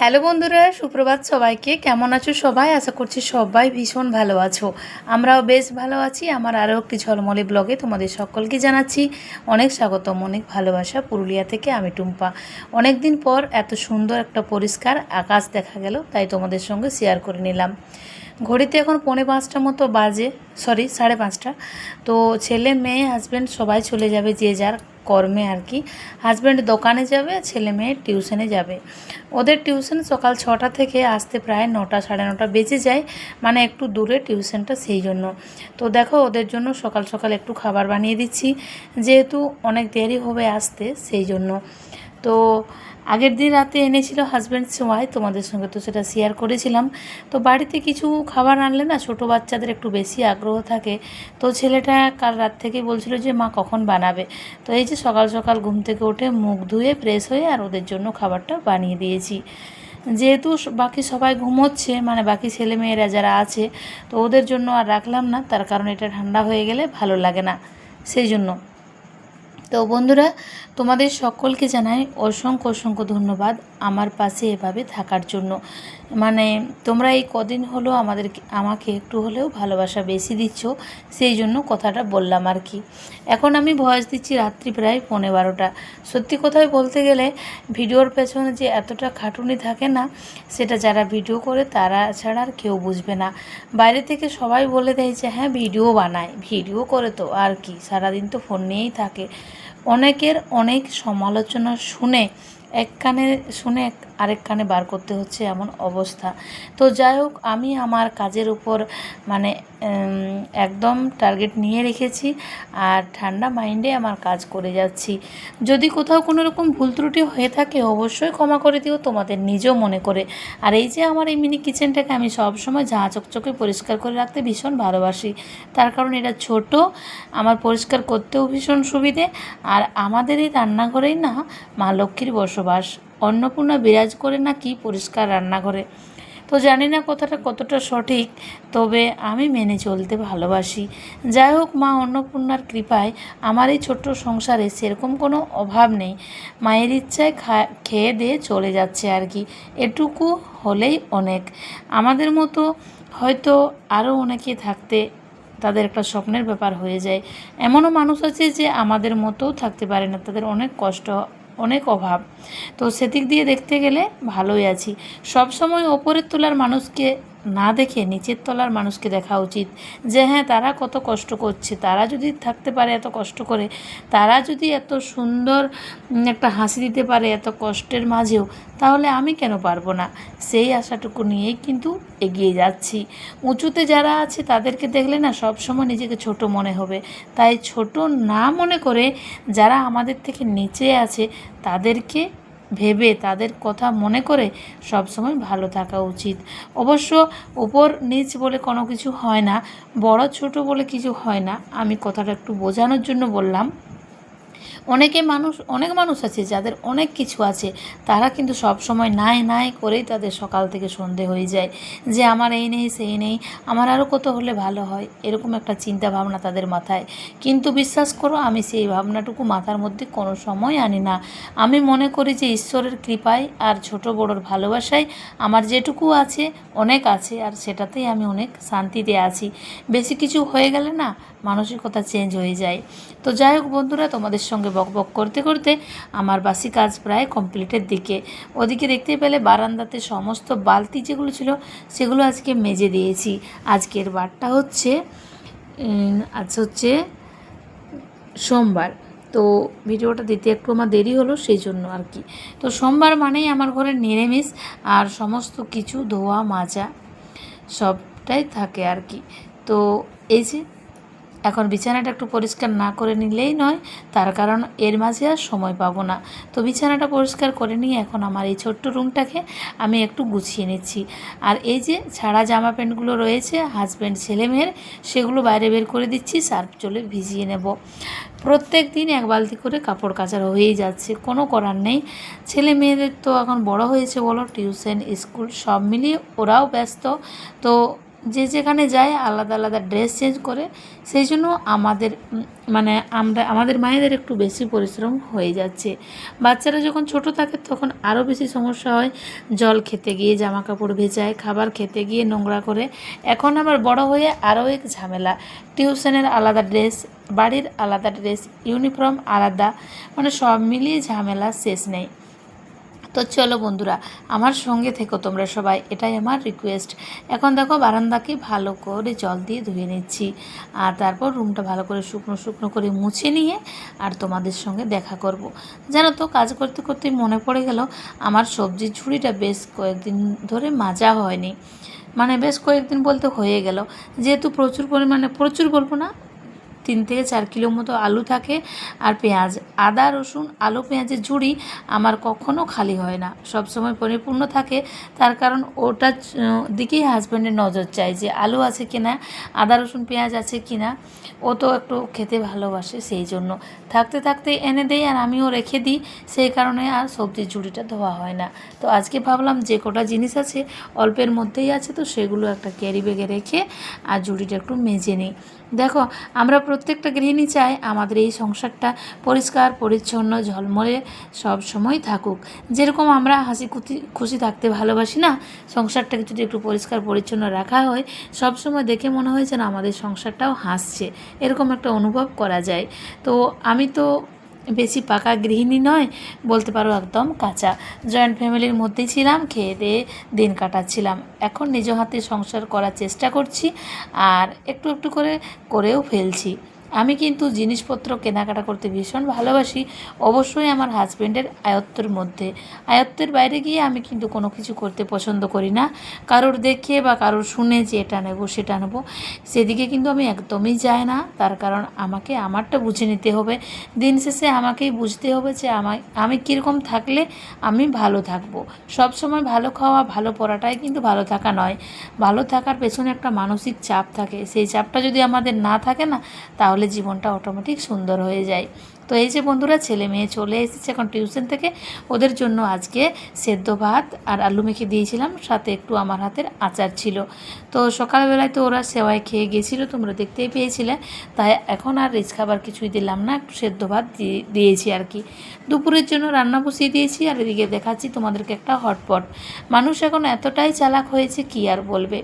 Hello বন্ধুরা, সুপ্রভাত সবাইকে। কেমন আছো সবাই? আশা করছি সবাই ভীষণ ভালো আছো। আমরাও বেশ ভালো আছি। আমার আরও একটি ঝলমলে ব্লগে তোমাদের সকলকে জানাচ্ছি অনেক স্বাগতম, অনেক ভালোবাসা। পুরুলিয়া থেকে আমি টুম্পা। অনেক দিন পর এত সুন্দর একটা পরিষ্কার আকাশ দেখা গেল, তাই তোমাদের সঙ্গে শেয়ার করে নিলাম। ঘড়িতে এখন পৌনে পাঁচটা মতো বাজে সরি সাড়ে পাঁচটা। তো ছেলে, মেয়ে হাজব্যান্ড সবাই চলে যাবে যে যার কর্মে আর কি। হাজব্যান্ড দোকানে যাবে, ছেলে, মেয়ে টিউশনে যাবে। ওদের টিউশন সকাল ছটা থেকে আসতে প্রায় নটা, সাড়ে নটা বেজে যায় মানে একটু দূরে টিউশনটা সেই জন্য। তো দেখো, ওদের জন্য সকাল সকাল একটু খাবার বানিয়ে দিচ্ছি, যেহেতু অনেক দেরি হবে আসতে, সেই জন্য। তো আগের দিন রাতে এনেছিল হাজব্যান্ড সময় তোমাদের সঙ্গে তো সেটা শেয়ার করেছিলাম। তো বাড়িতে কিছু খাবার আনলে না, ছোট বাচ্চাদের একটু বেশি আগ্রহ থাকে। তো ছেলেটা কাল রাত থেকেই বলছিল যে, মা, কখন বানাবে? তো এই যে সকাল সকাল ঘুম থেকে উঠে মুখ ধুয়ে ফ্রেশ হয়ে আর ওদের জন্য খাবারটা বানিয়ে দিয়েছি। যেহেতু বাকি সবাই ঘুমোচ্ছে মানে বাকি ছেলে মেয়েরা যারা আছে, তো ওদের জন্য আর রাখলাম না, তার কারণ এটা ঠান্ডা হয়ে গেলে ভালো লাগে না। সেই জন্য তো বন্ধুরা তোমাদের সকলকে জানাই অসংখ্য অসংখ্য ধন্যবাদ আমার পাশে এভাবে থাকার জন্য। মানে তোমরা এই কদিন হলো আমাদের আমাকে একটু হলেও ভালোবাসা বেশি দিচ্ছ, সেই জন্য কথাটা বললাম আর কি। এখন আমি ভয়েস দিচ্ছি রাত্রি প্রায় পৌনে বারোটা। সত্যি কথাই বলতে গেলে ভিডিওর পেছনে যে এতটা খাটুনি থাকে না, সেটা যারা ভিডিও করে তারা ছাড়া আর কেউ বুঝবে না। বাইরে থেকে সবাই বলে দেয় যে হ্যাঁ ভিডিও বানায়, ভিডিও করে তো, আর কি? সারাদিন তো ফোন নিয়েই থাকে। অনেকের অনেক সমালোচনা শুনে এক কানে শুনে আরেক কানে বার করতে হচ্ছে এমন অবস্থা। তো যাই হোক, আমি আমার কাজের উপর মানে একদম টার্গেট নিয়ে রেখেছি আর ঠান্ডা মাইন্ডে আমার কাজ করে যাচ্ছি। যদি কোথাও কোনো রকম ভুল ত্রুটি হয়ে থাকে, অবশ্যই ক্ষমা করে দিও তোমাদের নিজেও মনে করে। আর এই যে আমার এই মিনি কিচেনটাকে আমি সবসময় ঝাঁ চকচকে পরিষ্কার করে রাখতে ভীষণ ভালোবাসি। তার কারণ এটা ছোট, আমার পরিষ্কার করতেও ভীষণ সুবিধে। আর আমাদের এই রান্নাঘরেই না মা লক্ষ্মীর বসবাস। অন্নপূর্ণা বিরাজ করে না কি পরিষ্কার রান্নাঘরে? তো জানি না কথাটা কতটা সঠিক, তবে আমি মেনে চলতে ভালোবাসি। যাই হোক মা অন্নপূর্ণার কৃপায় আমার এই ছোট্ট সংসারে সেরকম কোনো অভাব নেই। মায়ের ইচ্ছায় খা, খেয়ে দিয়ে চলে যাচ্ছে আর কি। এটুকু হলেই অনেক। আমাদের মতো হয়তো আরও অনেকে থাকতে তাদের একটা স্বপ্নের ব্যাপার হয়ে যায়। এমনও মানুষ আছে যে আমাদের মতোও থাকতে পারে না, তাদের অনেক কষ্ট অনেক অভাব। তো সেদিক দিয়ে দেখতে গেলে ভালোই আছি। সব সময় ওপরের তোলার মানুষকে না দেখে নিচের তলার মানুষকে দেখা উচিত যে হ্যাঁ তারা কত কষ্ট করছে। তারা যদি থাকতে পারে এত কষ্ট করে, তারা যদি এত সুন্দর একটা হাসি দিতে পারে এত কষ্টের মাঝেও, তাহলে আমি কেন পারব না? সেই আশাটুকু নিয়েই কিন্তু এগিয়ে যাচ্ছি। উঁচুতে যারা আছে, তাদেরকে দেখলে না সব সময় নিজেকে ছোট মনে হবে। তাই ছোট না মনে করে যারা আমাদের থেকে নিচে আছে, তাদেরকে ভেবে তাদের কথা মনে করে সবসময় ভালো থাকা উচিত। অবশ্য উপর নিচ বলে কোনো কিছু হয় না, বড় ছোট বলে কিছু হয় না। আমি কথাটা একটু বোঝানোর জন্য বললাম। অনেকে মানুষ, অনেক মানুষ আছে যাদের অনেক কিছু আছে, তারা কিন্তু সব সময় নাই নাই করেই তাদের সকাল থেকে সন্ধে হয়ে যায় যে আমার এই নেই, সেই নেই, আমার আরও কত হলে ভালো হয়, এরকম একটা চিন্তা ভাবনা তাদের মাথায়। কিন্তু বিশ্বাস করো, আমি সেই ভাবনাটুকু মাথার মধ্যে কোনো সময় আনি না। আমি মনে করি যে ঈশ্বরের কৃপায় আর ছোট বড়োর ভালোবাসায় আমার যেটুকু আছে, অনেক আছে, আর সেটাতেই আমি অনেক শান্তিতে আছি। বেশি কিছু হয়ে গেলে না, মানসিকতা চেঞ্জ হয়ে যায়। তো যাই হোক বন্ধুরা, তোমাদের সঙ্গে বক বক করতে করতে আমার বাসি কাজ প্রায় কমপ্লিটের দিকে। ওদিকে দেখতে পেলে বারান্দাতে সমস্ত বালতি যেগুলো ছিল, সেগুলো আজকে মেজে দিয়েছি। আজকের বারটা হচ্ছে আজ হচ্ছে সোমবার। তো ভিডিওটা দিতে একটু আমার দেরি হলো, সেই জন্য আর কি। তো সোমবার মানেই আমার ঘরে নিরামিষ আর সমস্ত কিছু ধোয়া, মাজা সবটাই থাকে আর কি। তো এই যে এখন বিছানাটা একটু পরিষ্কার না করে নিলেই নয়, তার কারণ এর মাঝে আর সময় পাবো না। তো বিছানাটা পরিষ্কার করে নিয়ে এখন আমার এই ছোট্ট রুমটাকে আমি একটু গুছিয়ে নিচ্ছি। আর এই যে ছাড়া জামা প্যান্টগুলো রয়েছে হাজব্যান্ড ছেলে মেয়ের সেগুলো বাইরে বের করে দিচ্ছি, সার্ফ চলে ভিজিয়ে নেব। প্রত্যেক দিন এক বালতি করে কাপড় কাচার হয়েই যাচ্ছে, কোনো করার নেই। ছেলে মেয়েদের তো এখন বড় হয়েছে বলো, টিউশন, স্কুল সব মিলিয়ে ওরাও ব্যস্ত। তো যে যেখানে যায় আলাদা আলাদা ড্রেস চেঞ্জ করে, সেই জন্য আমাদের মানে আমরা, আমাদের মায়েদের একটু বেশি পরিশ্রম হয়ে যাচ্ছে। বাচ্চারা যখন ছোট থাকে তখন আরও বেশি সমস্যা হয়। জল খেতে গিয়ে জামা কাপড় ভেজায়, খাবার খেতে গিয়ে নোংরা করে। এখন আবার বড় হয়ে আরও এক ঝামেলা। টিউশনের আলাদা ড্রেস বাড়ির আলাদা ড্রেস ইউনিফর্ম আলাদা মানে সব মিলিয়ে ঝামেলা শেষ নেই। তো চলো বন্ধুরা, আমার সঙ্গে থেকো তোমরা সবাই, এটাই আমার রিকোয়েস্ট এখন দেখো বারান্দাকে ভালো করে জল দিয়ে ধুয়ে নিচ্ছি। আর তারপর রুমটা ভালো করে শুকনো শুকনো করে মুছে নিয়ে আর তোমাদের সঙ্গে দেখা করব। জানো তো, কাজ করতে করতে মনে পড়ে গেল, আমার সবজির ঝুড়িটা বেশ কয়েকদিন ধরে মাজা হয়নি। মানে বেশ কয়েকদিন বলতে হয়ে গেল। যেহেতু প্রচুর পরিমাণে, প্রচুর বলব না তিন থেকে চার কিলো মতো আলু থাকে আর পেঁয়াজ। আদা, রসুন, আলু, পেঁয়াজের ঝুড়ি আমার কখনও খালি হয় না। সব সময় পরিপূর্ণ থাকে। তার কারণ ওটার দিকেই হাজব্যান্ডের নজর চাই যে আলু আছে কিনা, আদা, রসুন, পেঁয়াজ আছে কিনা। ও তো একটু খেতে ভালোবাসে সেই জন্য। থাকতে থাকতে এনে দেই আর আমিও রেখে দিই। সেই কারণে আর সবজির ঝুড়িটা ধোয়া হয় না। তো আজকে ভাবলাম যে কটা জিনিস আছে, অল্পের মধ্যেই আছে, তো সেগুলো একটা ক্যারি ব্যাগে রেখে আর ঝুড়িটা একটু মেজে নিই। দেখো, আমরা প্রত্যেকটা গৃহিণী চাই আমাদের এই সংসারটা পরিষ্কার, পরিচ্ছন্ন, ঝলমলে সব সময় থাকুক। যেরকম আমরা হাসি খুশি খুশি থাকতে ভালোবাসি না, সংসারটাকে যদি একটু পরিষ্কার, পরিচ্ছন্ন রাখা হয়, সব সময় দেখে মনে হয় যেন আমাদের সংসারটাও হাসছে। এরকম একটা অনুভব করা যায়। তো আমি তো বেশি পাকা গৃহিণী নয়, বলতে পারো একদম কাঁচা। জয়েন্ট ফ্যামিলির মধ্যেই ছিলাম, খেয়ে দিয়ে দিন কাটাচ্ছিলাম। এখন নিজ হাতে সংসার করার চেষ্টা করছি, আর একটু একটু করে করেও ফেলছি। আমি কিন্তু জিনিসপত্র কেনাকাটা করতে ভীষণ ভালোবাসি। অবশ্যই আমার হাজব্যান্ডের আয়ত্তের মধ্যে। আয়ত্তের বাইরে গিয়ে আমি কিন্তু কোনো কিছু করতে পছন্দ করি না। কারোর দেখে বা কারোর শুনে যে এটা নেব, সেটা নেব, সেদিকে কিন্তু আমি একদমই যাই না। তার কারণ আমাকে আমারটা বুঝে নিতে হবে। দিন শেষে আমাকেই বুঝতে হবে যে আমায়, আমি কীরকম থাকলে আমি ভালো থাকব। সব সময় ভালো খাওয়া, ভালো পড়াটাই কিন্তু ভালো থাকা নয়। ভালো থাকার পেছনে একটা মানসিক চাপ থাকে। সেই চাপটা যদি আমাদের না থাকে না, তাহলে জীবনটা অটোমেটিক সুন্দর হয়ে যায়। তো এই যে বন্ধুরা, ছেলে মেয়ে চলে এসেছে এখন টিউশন থেকে। ওদের জন্য আজকে সেদ্ধ ভাত আর আলু মেখে দিয়েছিলাম, সাথে একটু আমার হাতের আচার ছিল। তো সকালবেলায় তো ওরা সেওয়াই খেয়ে গেছিল, তোমরা দেখতেই পেয়েছিলে। তাই এখন আর রিচ খাবার কিছুই দিলাম না, একটু সেদ্ধ ভাত দিয়ে- দিয়েছি আর কি। দুপুরের জন্য রান্না বসিয়ে দিয়েছি আর এদিকে দেখাচ্ছি তোমাদেরকে একটা হটপট মানুষ এখন এতটাই চালাক হয়েছে, কি আর বলবে?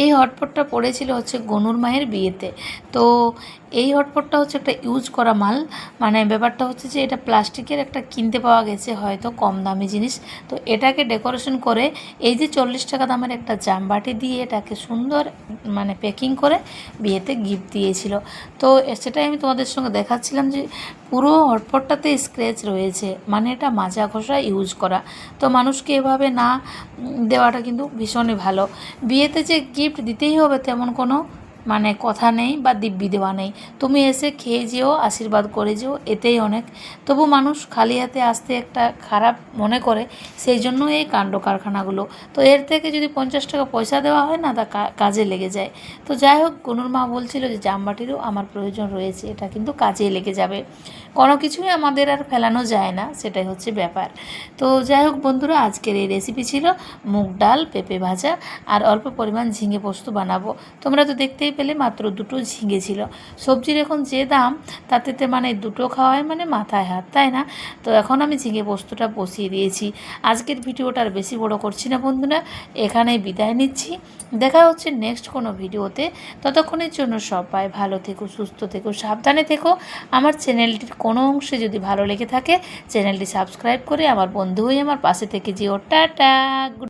এই হটপটটা পড়েছিল হচ্ছে গনুর মায়ের বিয়েতে। তো এই হটপটটা হচ্ছে একটা ইউজ করা মাল। মানে ব্যাপারটা হচ্ছে যে এটা প্লাস্টিকের একটা কিনতে পাওয়া গেছে হয়তো কম দামি জিনিস। তো এটাকে ডেকোরেশন করে এই যে চল্লিশ টাকা দামের একটা জামবাটি দিয়ে এটাকে সুন্দর মানে প্যাকিং করে বিয়েতে গিফট দিয়েছিল। তো সেটাই আমি তোমাদের সঙ্গে দেখাচ্ছিলাম যে পুরো হটপটটাতে স্ক্র্যাচ রয়েছে। মানে এটা মাজা ঘষা ইউজ করা। তো মানুষকে এভাবে না দেওয়াটা কিন্তু ভীষণই ভালো। বিয়েতে যে গিফট দিতেই হবে, তেমন কোনো মানে কথা নেই বা দিব্যি দেওয়া নেই। তুমি এসে খেয়ে যেও, আশীর্বাদ করে যেও, এতেই অনেক। তবু মানুষ খালি হাতে আসতে একটা খারাপ মনে করে, সেই জন্য এই কাণ্ড কারখানাগুলো। তো এর থেকে যদি পঞ্চাশ টাকা পয়সা দেওয়া হয় না, তা কাজে লেগে যায়। তো যাই হোক, গনুর মা বলছিল যে, জামবাটিরও আমার প্রয়োজন রয়েছে, এটা কিন্তু কাজে লেগে যাবে। কোনো কিছুই আমাদের আর ফেলানো যায় না, সেটাই হচ্ছে ব্যাপার। তো যাই হোক বন্ধুরা, আজকের এই রেসিপি ছিল মুগ ডাল, পেঁপে ভাজা, আর অল্প পরিমাণ ঝিঙে পোস্ত বানাবো। তোমরা তো দেখতেই পেলে মাত্র দুটো ঝিঙে ছিল। সবজির এখন যে দাম তাতে তো মানে দুটো খাওয়ায় মানে মাথায় হাত, তাই না? তো এখন আমি ঝিঙে পোস্তটা বসিয়ে দিয়েছি। আজকের ভিডিওটা আর বেশি বড় করছি না বন্ধুরা, এখানেই বিদায় নিচ্ছি। দেখা হচ্ছে নেক্সট কোনো ভিডিওতে। ততক্ষণের জন্য সবাই ভালো থেকো, সুস্থ থেকো, সাবধানে থেকো। আমার চ্যানেলটির কোনো অংশে যদি ভালো লেগে থাকে, চ্যানেলটি সাবস্ক্রাইব করে আমার বন্ধু হয়ে আমার পাশে থেকে যেও। টাটা